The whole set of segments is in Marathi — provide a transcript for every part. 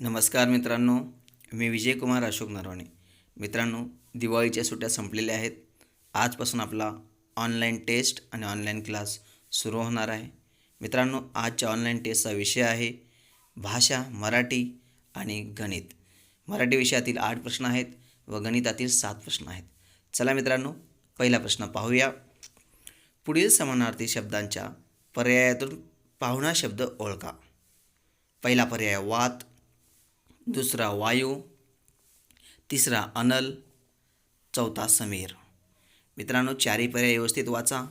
नमस्कार मित्रांनो मी विजयकुमार अशोक नरवणे. मित्रांनो दिवाळीच्या सुट्ट्या संपलेल्या आहेत. आजपासून आपला ऑनलाईन टेस्ट आणि ऑनलाईन क्लास सुरू होणार आहे. मित्रांनो आजच्या ऑनलाईन टेस्टचा विषय आहे भाषा मराठी आणि गणित. मराठी विषयातील आठ प्रश्न आहेत व गणितातील सात प्रश्न आहेत. चला मित्रांनो पहिला प्रश्न पाहूया. पुढील समानार्थी शब्दांच्या पर्यायातून पाहुणा शब्द ओळखा. पहिला पर्याय वात. दुसरा वायू तिसरा अनल चौथा समीर. मित्रांनो चारही पर्याय व्यवस्थित वाचा.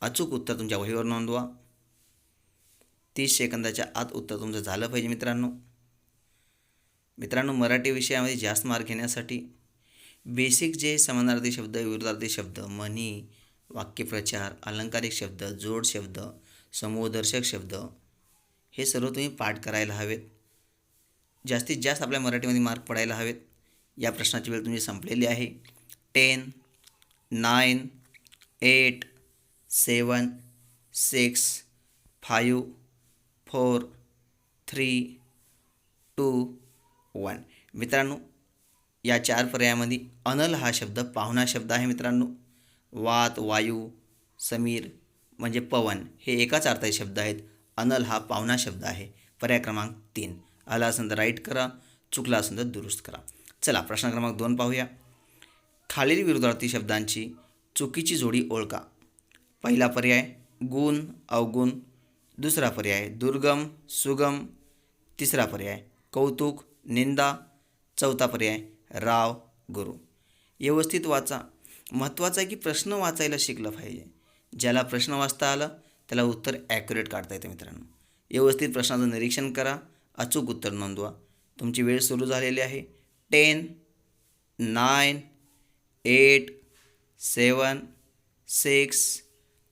अचूक उत्तर तुमच्या वहीवर नोंदवा. तीस सेकंदाच्या आत उत्तर तुमचं झालं पाहिजे मित्रांनो. मित्रांनो मराठी विषयामध्ये जास्त मार्क घेण्यासाठी बेसिक जे समानार्थी शब्द विरोधार्थी शब्द म्हणी वाक्यप्रचार अलंकारिक शब्द जोड शब्द समूहदर्शक शब्द हे सर्व तुम्ही पाठ करायला हवेत. जास्तीत जास्त आपल्या मराठीमध्ये मार्क पडायला हवेत. या प्रश्नाची वेळ तुमची संपलेली आहे. Ten nine eight seven six five four three two one मित्रांनो या चार पर्यायामध्ये अनल हा शब्द पाहुणा शब्द आहे मित्रांनो. वात वायू समीर म्हणजे पवन हे एकाच अर्थाचे शब्द आहेत. अनल हा पाहुणा शब्द आहे. पर्याय क्रमांक तीन. आला असेल तर राईट करा चुकला असेल तर दुरुस्त करा. चला प्रश्न क्रमांक दोन पाहूया. खालील विरोधार्थी शब्दांची चुकीची जोडी ओळखा. पहिला पर्याय गुण अवगुण. दुसरा पर्याय दुर्गम सुगम. तिसरा पर्याय कौतुक निंदा. चौथा पर्याय राव गुरु. व्यवस्थित वाचा. महत्त्वाचं आहे की प्रश्न वाचायला शिकलं पाहिजे. ज्याला प्रश्न वाचता आलं त्याला उत्तर ॲक्युरेट काढता येतं मित्रांनो. व्यवस्थित प्रश्नाचं निरीक्षण करा. अचूक उत्तर नोंदवा. तुमची वेळ सुरू झालेली आहे. Ten nine eight seven six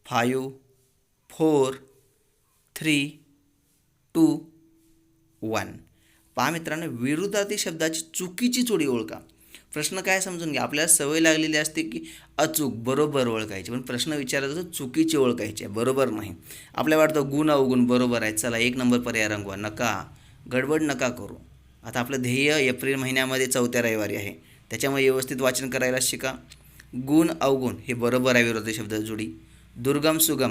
five four three two one. पहा मित्रांनो विरुद्धार्थी शब्दाची चुकीची जोडी ओळखा. प्रश्न काय समजून घ्या. आपल्याला सवय लागलेली असते की अचूक बरोबर ओळखायची. पण प्रश्न विचारायचा तर चुकीची ओळखायची. आहे बरोबर नाही. आपल्याला वाटतं गुण अवगुण बरोबर आहे चला एक नंबर पर्याय रंगवा. नका. गडबड नका करू. आता आपलं ध्येय एप्रिल महिन्यामध्ये चौथ्या रविवारी आहे. त्याच्यामुळे व्यवस्थित वाचन करायला शिका. गुण अवगुण हे बरोबर आहे विरोधी शब्द जोडी दुर्गम सुगम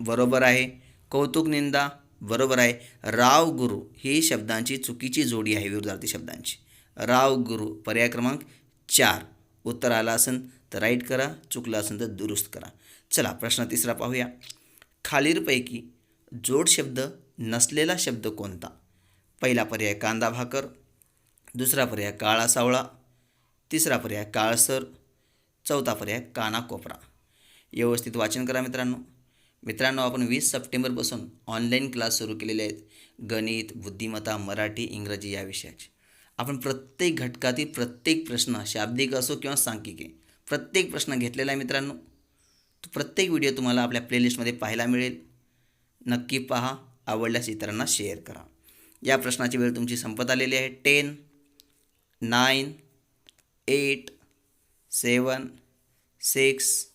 बरोबर आहे. कौतुक निंदा बरोबर आहे. राव गुरु ही शब्दांची चुकीची जोडी आहे विरुद्धार्थी शब्दांची. राव गुरु पर्याय क्रमांक चार. उत्तर आलं असेल तर राईट करा चुकलं असेल तर दुरुस्त करा. चला प्रश्न तिसरा पाहूया. खालीलपैकी जोड शब्द नसलेला शब्द कोणता? पहिला पर्याय कांदा भाकर दुसरा पर्याय काळा सावळा तिसरा पर्याय काळसर चौथा पर्याय काना कोपरा. व्यवस्थित वाचन करा मित्रांनो. मित्रांनो आपण वीस सप्टेंबरपासून ऑनलाईन क्लास सुरू केलेले आहेत. गणित बुद्धिमत्ता मराठी इंग्रजी या विषयाचे. आपण प्रत्येक घटकातील प्रत्येक प्रश्न शाब्दिक असो किंवा सांख्यिकी प्रत्येक प्रश्न घेतलेला आहे मित्रांनो. तो प्रत्येक व्हिडिओ तुम्हाला आपल्या प्लेलिस्टमध्ये पाहायला मिळेल. नक्की पहा. आवडल्यास इतरांना शेअर करा. या प्रश्नाची वेळ तुमची संपत आलेली आहे. Ten nine eight seven six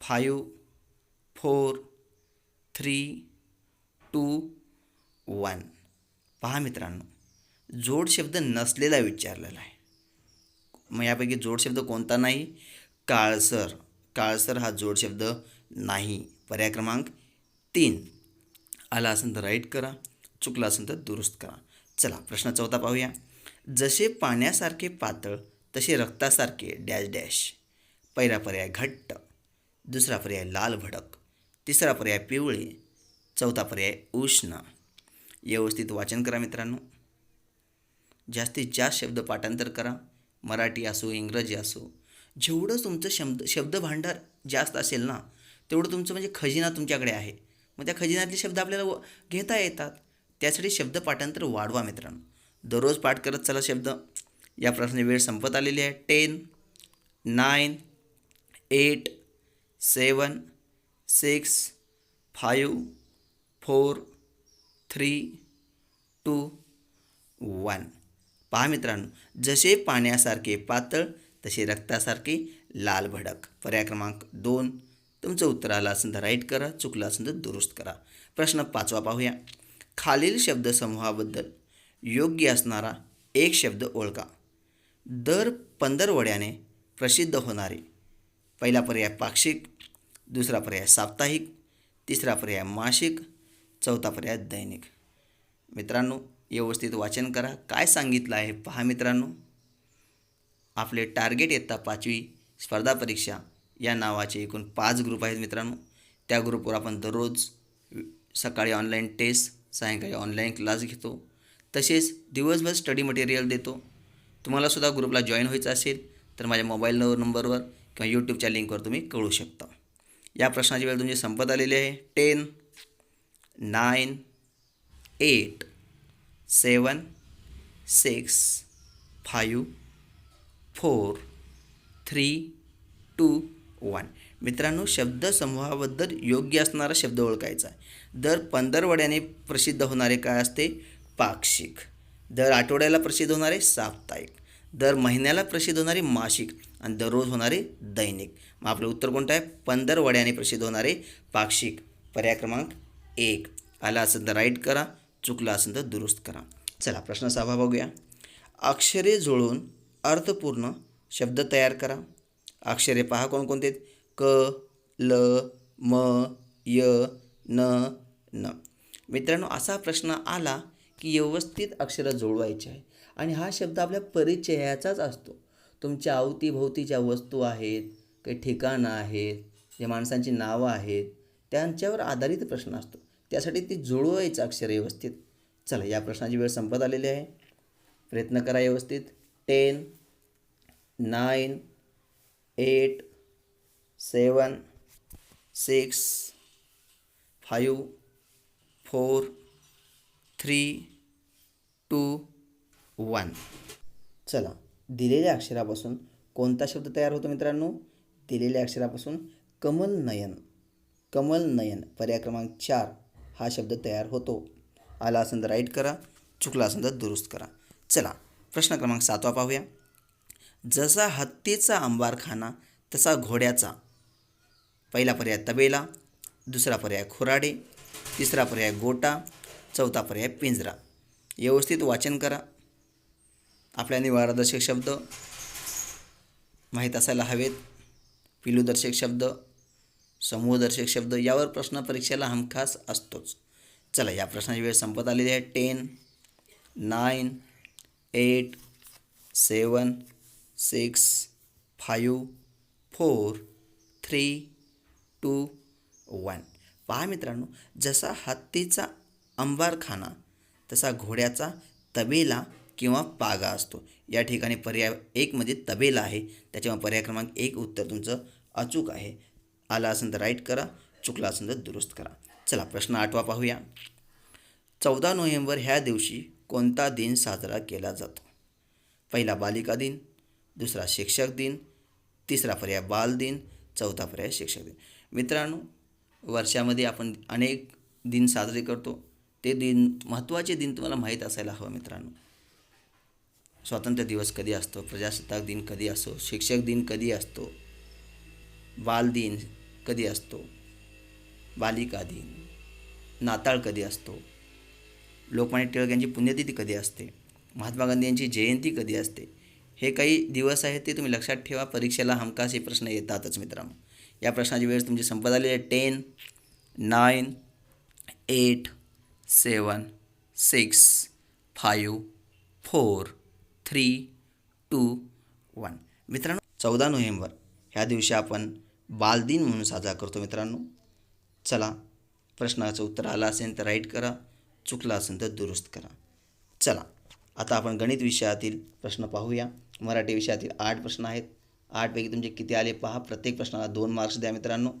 five four three two one. पहा मित्रांनो जोड शब्द नसलेला विचारलेला आहे. मग यापैकी जोड शब्द कोणता नाही? काळसर. काळसर हा जोड शब्द नाही. पर्याय क्रमांक तीन. आला असेल तर राईट करा. चुकला असेल तर दुरुस्त करा. चला प्रश्न चौथा पाहूया. जसे पाण्यासारखे पातळ तसे रक्तासारखे डॅश डॅश. पहिला पर्याय घट्ट दुसरा पर्याय लाल भडक तिसरा पर्याय पिवळे चौथा पर्याय उष्ण. व्यवस्थित वाचन करा मित्रांनो. जास्तीत जास्त शब्द पाठांतर करा. मराठी असो इंग्रजी असो जेवढं तुमचं शब्द शब्दभांडार जास्त असेल ना तेवढं तुमचं म्हणजे खजिना तुमच्याकडे आहे. मग त्या खजिन्यातले शब्द आपल्याला व घेता येतात. त्यासाठी शब्द पाठांतर वाढवा मित्रांनो. दररोज पाठ करत चला शब्द. या प्रश्नाची वेळ संपत आलेली आहे. Ten nine eight seven six five four three two one. पहा मित्रांनो जसे पाण्यासारखे पातळ तसे रक्तासारखे लाल भडक. पर्याय क्रमांक दोन. तुमचं उत्तर आलं असेल तर राईट करा चुकलं असेल तर दुरुस्त करा. प्रश्न पाचवा पाहूया. खालील शब्दसमूहाबद्दल योग्य असणारा एक शब्द ओळखा. दर पंधरवड्याने प्रसिद्ध होणारे. पहिला पर्याय पाक्षिक दुसरा पर्याय साप्ताहिक तिसरा पर्याय मासिक चौथा पर्याय दैनिक. मित्रांनो व्यवस्थित वाचन करा. काय सांगितलं आहे पहा मित्रांनो. आपले टार्गेट इयत्ता पाचवी स्पर्धा परीक्षा या नावाचे एकूण पाच ग्रुप आहेत मित्रांनो. त्या ग्रुपवर आपण दररोज सकाळी ऑनलाईन टेस्ट सायंकाळी ऑनलाईन क्लास घेतो. तसेच दिवसभर स्टडी मटेरियल देतो. तुम्हालासुद्धा ग्रुपला जॉईन व्हायचं असेल तर माझ्या मोबाईल नंबर नंबरवर किंवा यूट्यूबच्या लिंकवर तुम्ही कळू शकता. या प्रश्नाची वेळ तुमची संपत आलेली आहे. Ten nine eight seven six five four three two one मित्रांनो शब्दसमूहाबद्दल योग्य असणारा शब्द ओळखायचा आहे. दर पंधरवड्याने प्रसिद्ध होणारे काय असते? पाक्षिक. दर आठवड्याला प्रसिद्ध होणारे साप्ताहिक. दर महिन्याला प्रसिद्ध होणारे मासिक. आणि दररोज होणारे दैनिक. मग आपलं उत्तर कोणतं आहे? पंधरवड्याने प्रसिद्ध होणारे पाक्षिक. पर्याय क्रमांक एक. आला असेल तर राईट करा. चुकला असेल तर दुरुस्त करा. चला प्रश्न सहा बघूया. अक्षरे जुळून अर्थपूर्ण शब्द तयार करा. अक्षरे पहा कोणकोणते आहेत? क ल म य न न. मित्रांनो असा प्रश्न आला की व्यवस्थित अक्षरं जुळवायची आहे. आणि हा शब्द आपल्या परिचयाचाच असतो. तुमच्या अवतीभोवतीच्या वस्तू आहेत काही ठिकाणं आहेत जे माणसांची नावं आहेत त्यांच्यावर आधारित प्रश्न असतो. त्यासाठी ती जुळवायचं अक्षर व्यवस्थित. चला या प्रश्नाची वेळ संपत आलेली आहे. प्रयत्न करा व्यवस्थित. Ten nine eight seven six five four three two one. चला दिलेल्या अक्षरापासून कोणता शब्द तयार होतो मित्रांनो? दिलेल्या अक्षरापासून कमल नयन. कमल नयन पर्याय क्रमांक चार हा शब्द तयार होतो. आला असेल तर राईट करा चुकला असेल तर दुरुस्त करा. चला प्रश्न क्रमांक सातवा पाहूया. जसा हत्तीचा अंबारखाना तसा घोड्याचा. पहिला पर्याय तबेला दुसरा पर्याय खुराडे तिसरा पर्याय गोटा चौथा पर्याय पिंजरा. व्यवस्थित वाचन करा. आपल्या निवारदर्शक शब्द माहीत असायला हवेत. पिलूदर्शक शब्द समूहदर्शक शब्द यावर प्रश्न परीक्षेला हमखास असतोच. चला या प्रश्नाची वेळ संपत आलेली आहे. Ten nine eight seven six five four three two one. पहा मित्रांनो जसा हत्तीचा अंबारखाना तसा घोड्याचा तबेला किंवा पागा असतो. या ठिकाणी पर्याय एकमध्ये तबेला आहे. त्याच्यामुळे पर्याय क्रमांक एक उत्तर तुमचं अचूक आहे. आला असेल तर राईट करा चुकला असेल तर दुरुस्त करा. चला प्रश्न आठवा पाहूया. चौदा नोव्हेंबर ह्या दिवशी कोणता दिन साजरा केला जातो? पहिला बालिका दिन दुसरा शिक्षक दिन तिसरा पर्याय बाल दिन चौथा पर्याय शिक्षक दिन. मित्रांनो वर्षामध्ये आपण अनेक दिन साजरे करतो. ते दिन महत्त्वाचे दिन तुम्हाला माहीत असायला हवं मित्रांनो. स्वातंत्र्य दिवस कधी असतो? प्रजासत्ताक दिन कधी असतो शिक्षक दिन कधी असतो? बाल दिन कधी असतो? बालिका दिन नाताळ कधी असतो? लोकमान्य टिळक यांची पुण्यतिथी कधी असते? महात्मा गांधी यांची जयंती कधी असते? हे काही दिवस आहेत ते तुम्ही लक्षात ठेवा. परीक्षेला हमखास हे प्रश्न येतातच मित्रांनो. या प्रश्नाची वेळ तुमची संपत आलेली आहे. Ten nine eight seven six five four three two one. मित्रांनो चौदा नोव्हेंबर ह्या दिवशी आपण बालदिन म्हणून साजरा करतो मित्रांनो. चला प्रश्नाचं उत्तर आलं असेल तर राईट करा चुकलं असेल तर दुरुस्त करा. चला आता आपण गणित विषयातील प्रश्न पाहूया. मराठी विषयातील आठ प्रश्न आहेत. आठपैकी तुमचे किती आले पहा? प्रत्येक प्रश्नाला दोन मार्क्स द्या मित्रांनो.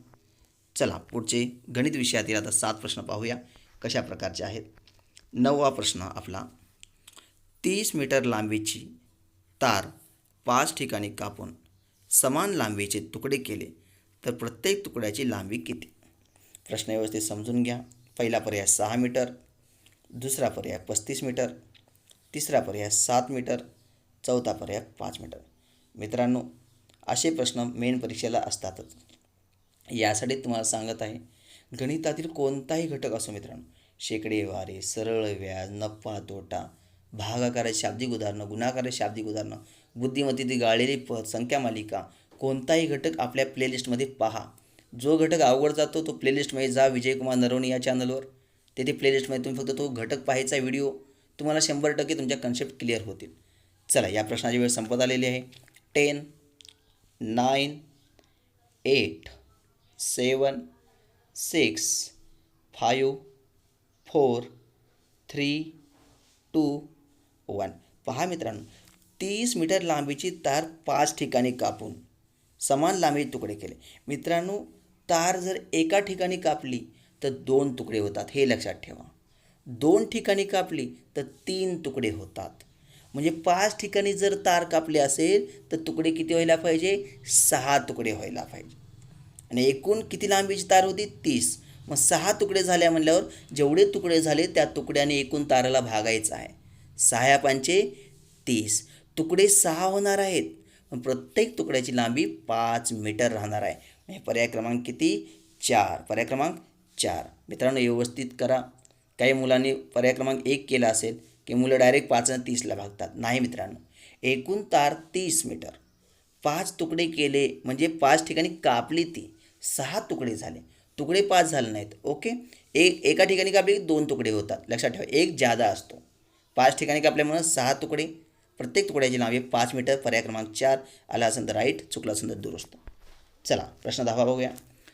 चला पुढचे गणित विषयातील आता सात प्रश्न पाहूया. कशा प्रकारचे आहेत? नववा प्रश्न आपला. तीस मीटर लांबीची तार पाच ठिकाणी कापून समान लांबीचे तुकडे केले तर प्रत्येक तुकड्याची लांबी किती? प्रश्न व्यवस्थित समजून घ्या. पहिला पर्याय सहा मीटर दुसरा पर्याय पस्तीस मीटर तिसरा पर्याय सात मीटर चौथा पर्याय पाच मीटर. मित्रांनो असे प्रश्न मेन परीक्षेला असतातच. यासाठी तुम्हाला सांगत आहे गणितातील कोणताही घटक असो मित्रांनो शेकडेवारे सरळ व्याज नफा तोटा भागाकाराची शाब्दिक उदाहरणं गुणाकाराची शाब्दिक उदाहरणं बुद्धिमत्तेची गाळलेली पद संख्या मालिका कोणताही घटक आपल्या प्लेलिस्टमध्ये पहा. जो घटक आवड जातो तो प्लेलिस्टमध्ये जा. विजयकुमार नरवणे या चॅनलवर तेथे प्लेलिस्टमध्ये तुम्ही फक्त तो घटक पाहायचा व्हिडिओ तुम्हाला शंभर टक्के तुमच्या कन्सेप्ट क्लिअर होतील. चला या प्रश्नाची वेळ संपत आलेली आहे. Ten nine eight seven six five four three two one. पहा मित्रांनो तीस मीटर लांबीची तार पाच ठिकाणी कापून समान लांबीचे तुकडे केले. मित्रांनो तार जर एका ठिकाणी कापली तर दोन तुकडे होतात. हे लक्षात ठेवा. दोन ठिकाणी कापली तर तीन तुकडे होतात. म्हणजे पाच ठिकाणी जर तार कापली असेल तर तुकडे किती व्हायला पाहिजे? सहा तुकडे व्हायला पाहिजे. आणि एकूण किती लांबीची तार होती? तीस. मग सहा तुकडे झाल्या म्हणल्यावर जेवढे तुकडे झाले त्या तुकड्याने एकूण ताराला भागायचं आहे. सहा पांचे तीस. तुकडे सहा होणार आहेत. पण प्रत्येक तुकड्याची लांबी पाच मीटर राहणार आहे. म्हणजे पर्याय क्रमांक किती? चार. पर्याय क्रमांक चार. मित्रांनो व्यवस्थित करा. काही मुलांनी पर्याय क्रमांक एक केला असेल की मुलं डायरेक्ट पाच आणि तीसला भागतात. नाही मित्रांनो एकूण तार तीस मीटर पाच तुकडे केले म्हणजे पाच ठिकाणी कापली ती. सहा तुकडे झाले. तुकडे पाच झाले नाहीत. ओके एक एका ठिकाणी कापले की दोन तुकडे होतात. लक्षात ठेवा एक जादा असतो. पाच ठिकाणी कापल्यामुळं सहा तुकडे. प्रत्येक तुकड्याची आहे पाच मीटर पर्याय क्रमांक चार. आला असेल तर राईट चुकला असेल तर दुरुस्त. चला प्रश्न दहावा बघूया.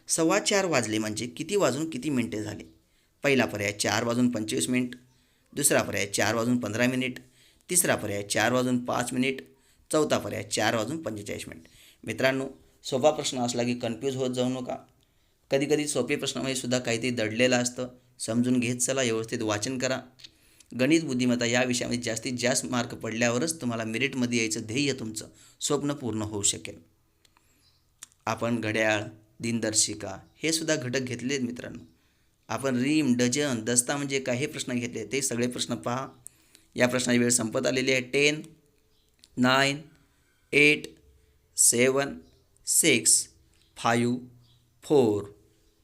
सव्वा चार वाजले म्हणजे किती वाजून किती मिनटे झाले? पहिला पर्याय चार वाजून पंचवीस मिनिट दुसरा पर्याय चार वाजून पंधरा मिनिट. तिसरा पर्याय चार वाजून पाच मिनिट. चौथा पर्याय चार वाजून पंचेचाळीस मिनिट. मित्रांनो सोपा प्रश्न असला की कन्फ्यूज होत जाऊ नका. कधी कधी सोपे प्रश्नामध्ये सुद्धा काहीतरी दडलेलं असतं. समजून घेत चला व्यवस्थित वाचन करा. गणित बुद्धिमत्ता या विषयामध्ये जास्तीत जास्त मार्क पडल्यावरच तुम्हाला मेरिटमध्ये यायचं ध्येय तुमचं स्वप्न पूर्ण होऊ शकेल. आपण घड्याळ दिनदर्शिका हे सुद्धा घटक घेतले आहेत मित्रांनो. आपण रीम डजन दस्ता म्हणजे काय हे प्रश्न घेतले. ते सगळे प्रश्न पहा. या प्रश्नाची वेळ संपत आलेली आहे. Ten nine eight seven six five four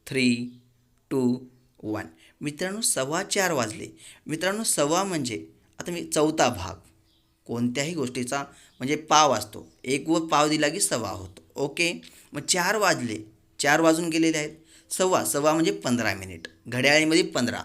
three two one. मित्रांनो सव्वा चार वाजले. मित्रांनो सव्वा म्हणजे आता मी चौथा भाग. कोणत्याही गोष्टीचा म्हणजे पाव असतो. एक व पाव दिला की सव्वा होतो. ओके? मग चार वाजले. चार वाजून गेलेले आहेत. सव्वा सव्वा म्हणजे पंधरा मिनिट घड्याळीमध्ये पंधरा.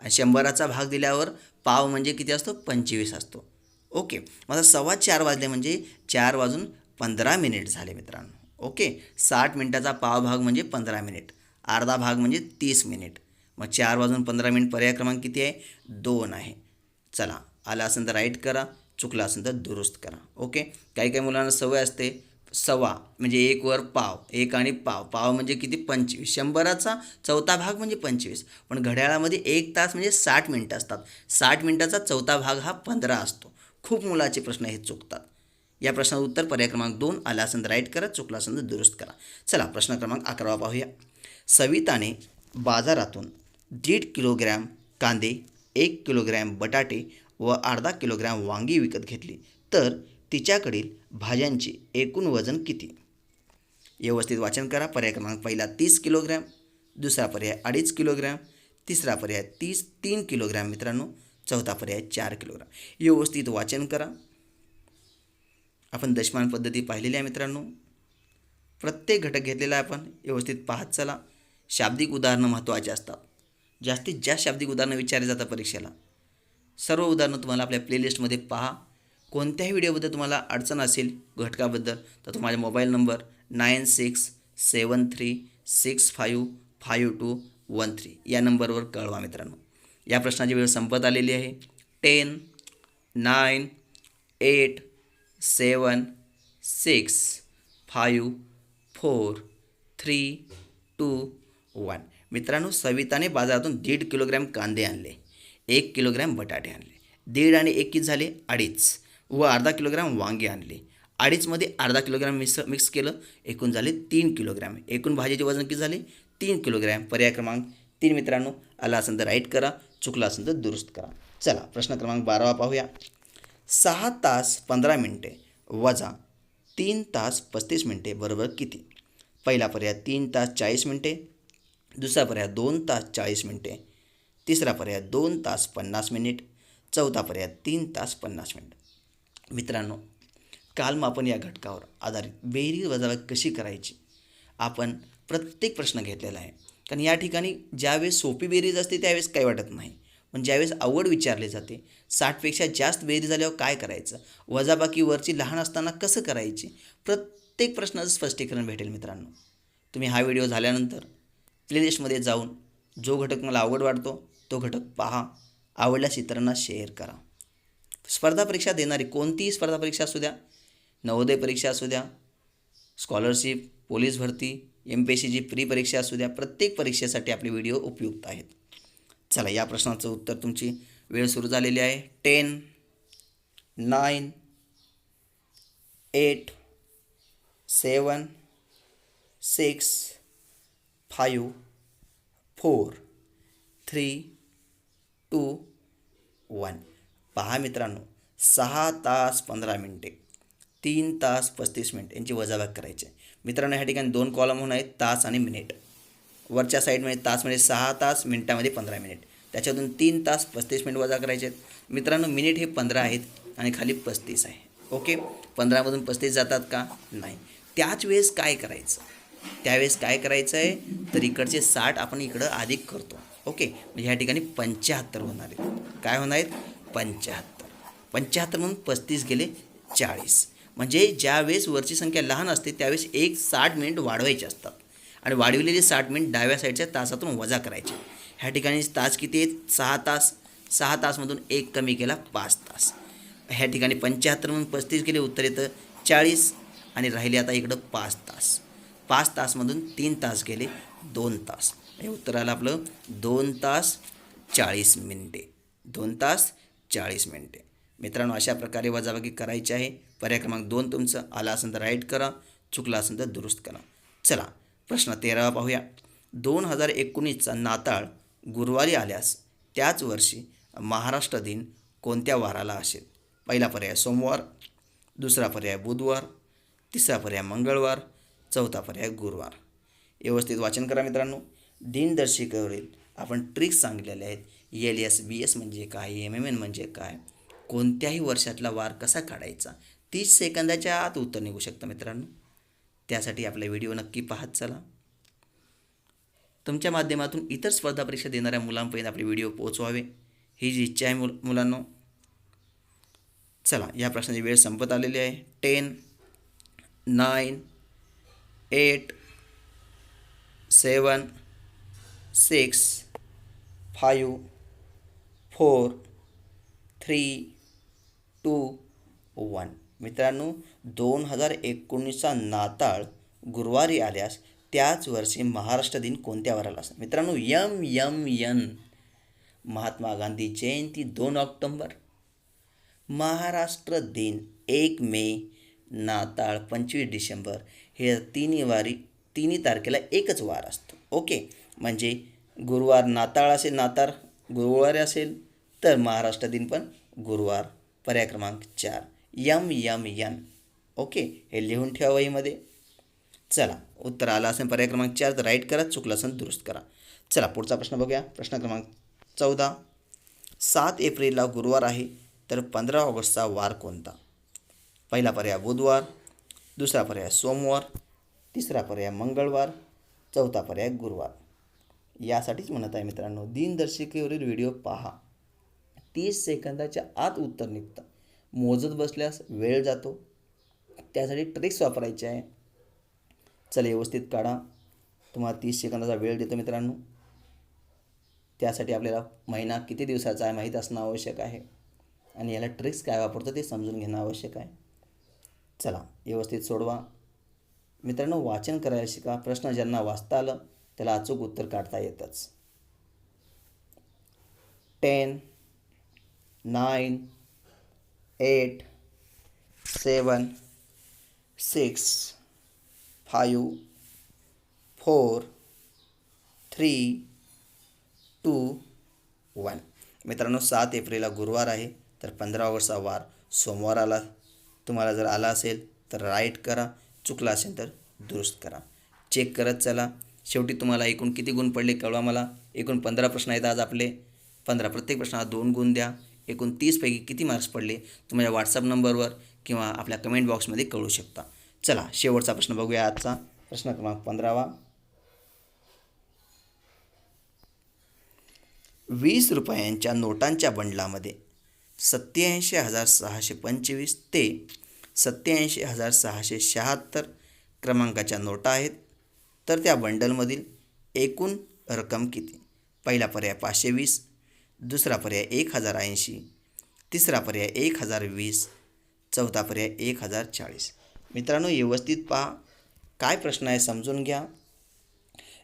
आणि शंभराचा भाग दिल्यावर पाव म्हणजे किती असतो? पंचवीस असतो. ओके. माझा सव्वा चार वाजले म्हणजे चार वाजून पंधरा मिनिट झाले मित्रांनो. ओके. साठ मिनिटाचा पाव भाग म्हणजे पंधरा मिनिट. अर्धा भाग म्हणजे तीस मिनिट. मग चार वाजून पंधरा मिनिट पर्याय क्रमांक किती आहे? दोन आहे. चला आला असेल तर राईट करा चुकला असेल तर दुरुस्त करा. ओके. काही काही मुलांना सवय असते सव्वा म्हणजे एक वर पाव एक आणि पाव. पाव म्हणजे किती? पंचवीस. शंभराचा चौथा भाग म्हणजे पंचवीस. पण घड्याळामध्ये एक तास म्हणजे साठ मिनटं असतात. साठ मिनटाचा चौथा भाग हा पंधरा असतो. खूप मुलाचे प्रश्न हे चुकतात. या प्रश्नाचं उत्तर पर्याय क्रमांक दोन आला असेल तर राईट करा चुकला असेल तर दुरुस्त करा. चला प्रश्न क्रमांक अकरावा पाहूया. सविताने बाजारातून दीड किलोग्रॅम कांदे एक किलोग्रॅम बटाटे व अर्धा किलोग्रॅम वांगी विकत घेतली. तर तिच्याकडील भाज्यांचे एकूण वजन किती? व्यवस्थित वाचन करा. पर्याय क्रमांक पहिला तीस किलोग्रॅम. दुसरा पर्याय अडीच किलोग्रॅम. तिसरा पर्याय तीस तीन किलोग्रॅम मित्रांनो. चौथा पर्याय चार किलोग्रॅम. व्यवस्थित वाचन करा. आपण दशमान पद्धती पाहिलेली आहे मित्रांनो. प्रत्येक घटक घेतलेला आहे आपण. व्यवस्थित पाहत चला. शाब्दिक उदाहरणं महत्त्वाचे असतात. जास्तीत जास्त शाब्दिक उदाहरणं विचारले जातात परीक्षेला. सर्व उदाहरणं तुम्हाला आपल्या प्लेलिस्टमध्ये पहा. कोणत्याही व्हिडिओबद्दल तुम्हाला अडचण असेल घटकाबद्दल तर तुम्हाला mobile number nine six seven three six five five two one three या नंबरवर कळवा मित्रांनो. या प्रश्नाची वेळ संपत आलेली आहे. Ten nine eight seven six five four three two one. मित्रांनो सविताने बाजारातून दीड किलोग्रॅम कांदे आणले एक किलोग्रॅम बटाटे आणले दीड आणि एक किती झाले? अडीच. व अर्धा किलोग्रॅम वांगे आणले. अडीचमध्ये अर्धा किलोग्रॅम मिक्स मिक्स केलं. एकूण झाले तीन किलोग्रॅम. एकूण भाजीचे वजन किती झाले? तीन किलोग्रॅम. पर्याय क्रमांक तीन मित्रांनो आला असेल तर राईट करा चुकला असेल तर दुरुस्त करा. चला प्रश्न क्रमांक बारावा पाहूया. सहा तास पंधरा मिनटे वजा तीन तास पस्तीस मिनटे बरोबर किती? पहिला पर्याय तीन तास चाळीस मिनटे. दुसरा पर्याय दोन तास चाळीस मिनटे. तिसरा पर्याय दोन तास पन्नास मिनिट. चौथा पर्याय तीन तास पन्नास मिनिट. मित्रांनो काल मग आपण या घटकावर आधारित बेरीज वजाबाकी कशी करायची? आपण प्रत्येक प्रश्न घेतलेला आहे. कारण या ठिकाणी ज्यावेळेस सोपी बेरीज असते त्यावेळेस काही वाटत नाही. पण ज्यावेळेस आवड विचारली जाते साठपेक्षा जास्त बेरीज झाल्यावर काय करायचं? वजाबाकी वरची लहान असताना कसं करायची? प्रत्येक प्रश्नाचं स्पष्टीकरण भेटेल मित्रांनो. तुम्ही हा व्हिडिओ झाल्यानंतर प्लेलिस्टमध्ये जाऊन जो घटक मला आवड वाटतो तो घटक पहा. आवडल्यास इतरांना शेअर करा. स्पर्धा परीक्षा देणारी कोणतीही स्पर्धा परीक्षा असू द्या नवोदय परीक्षा असू द्या स्कॉलरशिप पोलीस भरती एम पी एस सीची प्री परीक्षा असू द्या प्रत्येक परीक्षेसाठी आपले व्हिडिओ उपयुक्त आहेत. चला या प्रश्नाचं उत्तर तुमची वेळ सुरू झालेली आहे. Ten nine eight seven six five four three two one पहा मित्रांनो सहा तास पंधरा मिनटे तीन तास पस्तीस मिनिट यांची वजाबाग करायची आहे. मित्रांनो ह्या ठिकाणी दोन कॉलम होणार आहेत तास आणि मिनिट वरच्या साईडमध्ये तास म्हणजे सहा तास मिनिटामध्ये पंधरा मिनिट. त्याच्यातून तीन तास पस्तीस मिनिट वजा करायचे आहेत. मित्रांनो मिनिट हे पंधरा आहेत आणि खाली पस्तीस आहे. ओके? पंधरामधून पस्तीस जातात का? नाही. त्याच वेळेस काय करायचं? त्यावेळेस काय करायचं आहे? तर इकडचे साठ आपण इकडं अधिक करतो. ओके? म्हणजे ह्या ठिकाणी पंच्याहत्तर होणार आहेत. काय होणार आहेत? पंच्याहत्तर. पंच्याहत्तर म्हणून पस्तीस गेले चाळीस. म्हणजे ज्यावेळेस वरची संख्या लहान असते त्यावेळेस एक साठ मिनिट वाढवायचे असतात. आणि वाढविलेले साठ मिनिट डाव्या साईडच्या तासातून वजा करायचे. ह्या ठिकाणी तास किती आहेत? सहा तास. सहा तासमधून एक कमी केला पाच तास. ह्या ठिकाणी पंच्याहत्तर म्हणून पस्तीस गेले उत्तर येतं चाळीस. आणि राहिले आता इकडं पाच तास. पाच तासमधून तीन तास गेले दोन तास. हे उत्तर आलं आपलं दोन तास चाळीस मिनिटे. दोन तास चाळीस मिनिटे. मित्रांनो अशा प्रकारे वजाबाकी करायची आहे. पर्याय क्रमांक दोन तुमचं. आला असेल तर राईट करा चुकला असेल तर दुरुस्त करा. चला प्रश्न तेरावा पाहूया. दोन हजार एकोणीसचा नाताळ गुरुवारी आल्यास त्याच वर्षी महाराष्ट्र दिन कोणत्या वाराला असेल? पहिला पर्याय सोमवार दुसरा पर्याय बुधवार तिसरा पर्याय मंगळवार चौथा पर्याय गुरुवार. व्यवस्थित वाचन करा मित्रांनो. दिनदर्शिकेवरील आपण ट्रिक्स सांगितलेले आहेत. एल एस बी एस म्हणजे काय एम एम एन म्हणजे काय कोणत्याही वर्षातला वार कसा काढायचा तीस सेकंदाच्या आत उत्तर निघू शकतं मित्रांनो. त्यासाठी आपला व्हिडिओ नक्की पाहत चला. तुमच्या माध्यमातून इतर स्पर्धा परीक्षा देणाऱ्या मुलांपर्यंत आपले व्हिडिओ पोहोचवावे ही जी इच्छा आहे मुल मुलांनो. चला या प्रश्नाची वेळ संपत आलेली आहे. Ten nine eight seven six five four three two one. मित्रांनो दोन हजार एकोणीसचा नाताळ गुरुवारी आल्यास त्याच वर्षी महाराष्ट्र दिन कोणत्या वाराला असतो मित्रांनो यम यम यन. महात्मा गांधी जयंती दोन ऑक्टोंबर. महाराष्ट्र दिन एक मे नाताळ पंचवीस डिसेंबर. हे तिन्ही वारी तिन्ही तारखेला एकच वार असतो. ओके? म्हणजे गुरुवार नाताळ असेल नाताळ गुरुवारी असेल तर महाराष्ट्र दिन पण गुरुवार. पर्याय क्रमांक चार. यम यम यन. ओके? हे लिहून ठेवा वहीमध्ये. चला उत्तर आलं असेल पर्याय क्रमांक चार तर राईट करा चुकलं असेल दुरुस्त करा. चला पुढचा प्रश्न बघूया. प्रश्न क्रमांक चौदा. सात एप्रिलला गुरुवार आहे तर पंधरा ऑगस्टचा वार कोणता? पहिला पर्याय बुधवार दुसरा पर्याय सोमवार तिसरा पर्याय मंगळवार चौथा पर्याय गुरुवार. यासाठीच म्हणत आहे मित्रांनो दिनदर्शिकेवरील व्हिडिओ पहा. तीस सेकंदाच्या आत उत्तर निघतं. मोजत बसल्यास वेळ जातो. त्यासाठी ट्रिक्स वापरायचे आहे. चला व्यवस्थित काढा. तुम्हाला तीस सेकंदाचा वेळ देतो मित्रांनो. त्यासाठी आपल्याला महिना किती दिवसाचा आहे माहीत असणं आवश्यक आहे. आणि याला ट्रिक्स काय वापरतो ते समजून घेणं आवश्यक आहे. चला व्यवस्थित सोडवा. मित्रांनो वाचन करायला शिका. प्रश्न ज्यांना वाचता आलं त्याला अचूक उत्तर काढता येतंच. Ten nine eight seven six five four three two one. मित्रांनो सात एप्रिलला गुरुवार आहे तर पंधरा ऑगस्टचा वार सोमवार आला. तुम्हाला जर आला असेल तर राईट करा चुकला असेल तर दुरुस्त करा. चेक करत चला. शेवटी तुम्हाला एकूण किती गुण पडले कळवा मला. एकूण पंधरा प्रश्न आहेत आज आपले. पंधरा प्रत्येक प्रश्नाला दोन गुण द्या. एकूण तीसपैकी किती मार्क्स पडले तुम्ही माझ्या व्हॉट्सअप नंबरवर किंवा आपल्या कमेंट बॉक्समध्ये कळू शकता. चला शेवटचा प्रश्न बघूया आजचा. प्रश्न क्रमांक पंधरावा. वीस रुपयांच्या नोटांच्या बंडलामध्ये सत्याऐंशी हजार सहाशे पंचवीस ते सत्याऐंशी हजार सहाशे शहात्तर क्रमांकाच्या नोटा आहेत. तर त्या बंडलमधील एकूण रक्कम किती? पहिला पर्याय पाचशे वीस दुसरा पर्याय एक हजार ऐंशी तिसरा पर्याय एक हजार वीस चौथा पर्याय एक हजार चाळीस. मित्रांनो व्यवस्थित पहा. काय प्रश्न आहे समजून घ्या.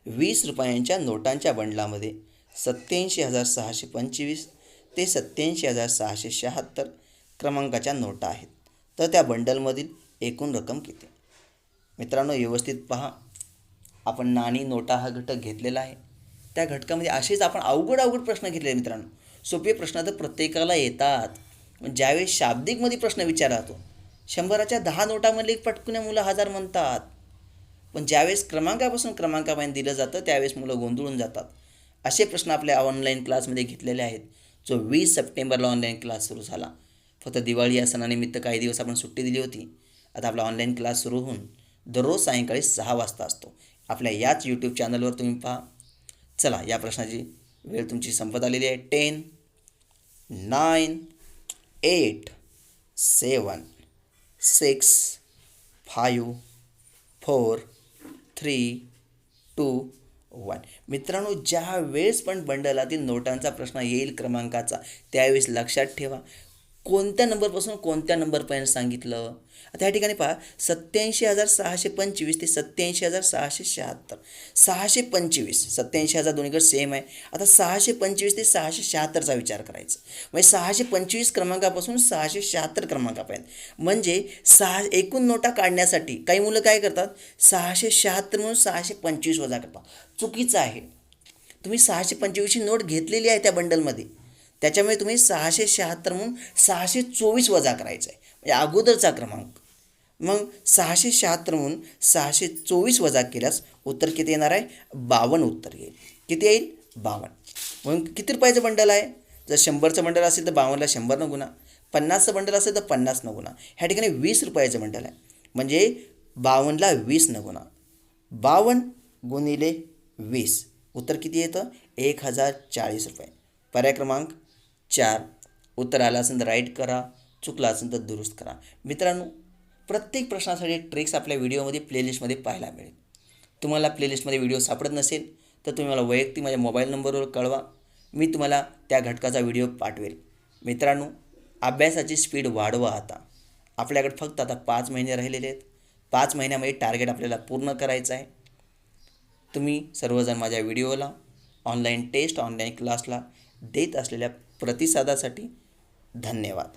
वीस रुपयांच्या नोटांच्या बंडलामध्ये सत्याऐंशी हजार सहाशे पंचवीस ते सत्याऐंशी हजार सहाशे शहात्तर क्रमांकाच्या नोटा आहेत. तर त्या बंडलमधील एकूण रक्कम किती? मित्रांनो व्यवस्थित पहा. आपण नाणी नोटा हा घटक घेतलेला आहे. त्या घटकामध्ये असेच आपण अवघड अवघड प्रश्न घेतले मित्रांनो. सोपे प्रश्न तर प्रत्येकाला येतात. पण ज्यावेळेस शाब्दिकमध्ये प्रश्न विचारला जातो शंभराच्या दहा नोटामधले पटकुने मुलं हजार म्हणतात. पण ज्यावेळेस क्रमांकापासून क्रमांकापर्यंत दिलं जातं त्यावेळेस मुलं गोंधळून जातात. असे प्रश्न आपल्या ऑनलाईन क्लासमध्ये घेतलेले आहेत. जो वीस सप्टेंबरला ऑनलाईन क्लास सुरू झाला. फक्त दिवाळी या सणानिमित्त काही दिवस आपण सुट्टी दिली होती. आता आपला ऑनलाईन क्लास सुरू होऊन दररोज सायंकाळी सहा वाजता असतो. आपल्या याच यूट्यूब चॅनलवर तुम्ही पहा. चला या प्रश्नाची वेळ तुमची संपत आलेली आहे. Ten nine eight seven six five four three two one मित्रांनो ज्या वेळेस पण बंडलातील नोटांचा प्रश्न येईल क्रमांकाचा त्यावेळेस लक्षात ठेवा. कोणत्या नंबरपासून कोणत्या नंबरपर्यंत सांगितलं? आता या ठिकाणी पहा सत्याऐंशी हजार सहाशे पंचवीस ते सत्याऐंशी हजार सहाशे शहात्तर. सहाशे पंचवीस सत्याऐंशी हजार दोन्हीकडे सेम आहे. आता सहाशे पंचवीस ते सहाशे शहात्तरचा विचार करायचा. म्हणजे सहाशे पंचवीस क्रमांकापासून सहाशे शहात्तर क्रमांकापर्यंत. म्हणजे सहा एकूण नोटा काढण्यासाठी काही मुलं काय करतात? सहाशे शहात्तर म्हणून सहाशे पंचवीस वजा करतात. चुकीचं आहे. तुम्ही सहाशे पंचवीसची नोट घेतलेली आहे त्या बंडलमध्ये त्याच्यामुळे तुम्ही सहाशे शहात्तर म्हणून सहाशे चोवीस वजा करायचं आहे म्हणजे अगोदरचा क्रमांक. मग सहाशे शहात्तर म्हणून सहाशे चोवीस वजा केल्यास उत्तर किती येणार आहे? बावन्न उत्तर येईल. किती येईल? बावन्न. मग किती रुपयाचं बंडल आहे? जर शंभरचं बंडल असेल तर बावन्नला शंभरनं गुणा. पन्नासचं बंडल असेल तर पन्नासनं गुणा. ह्या ठिकाणी वीस रुपयाचं बंडल आहे. म्हणजे बावन्नला वीसनं गुणा. बावन्न गुणिले वीस. उत्तर किती येतं? एक हजार चाळीस रुपये. पर्याय क्रमांक चार. उत्तर आलं असेल तर राईट करा. चुकला असेल तर दुरुस्त करा. मित्रांनो प्रत्येक प्रश्नासाठी ट्रिक्स आपल्या व्हिडिओमध्ये प्लेलिस्टमध्ये पाहायला मिळेल. तुम्हाला प्लेलिस्टमध्ये व्हिडिओ सापडत नसेल तर तुम्ही मला वैयक्तिक माझ्या मोबाईल नंबरवर कळवा. मी तुम्हाला त्या घटकाचा व्हिडिओ पाठवेल. मित्रांनो अभ्यासाची स्पीड वाढवा आता. आपल्याकडे फक्त आता पाच महिने राहिलेले आहेत. पाच महिन्यामध्ये टार्गेट आपल्याला पूर्ण करायचं आहे. तुम्ही सर्वजण माझ्या व्हिडिओला ऑनलाईन टेस्ट ऑनलाईन क्लासला देत असलेल्या प्रतिसादासाठी धन्यवाद.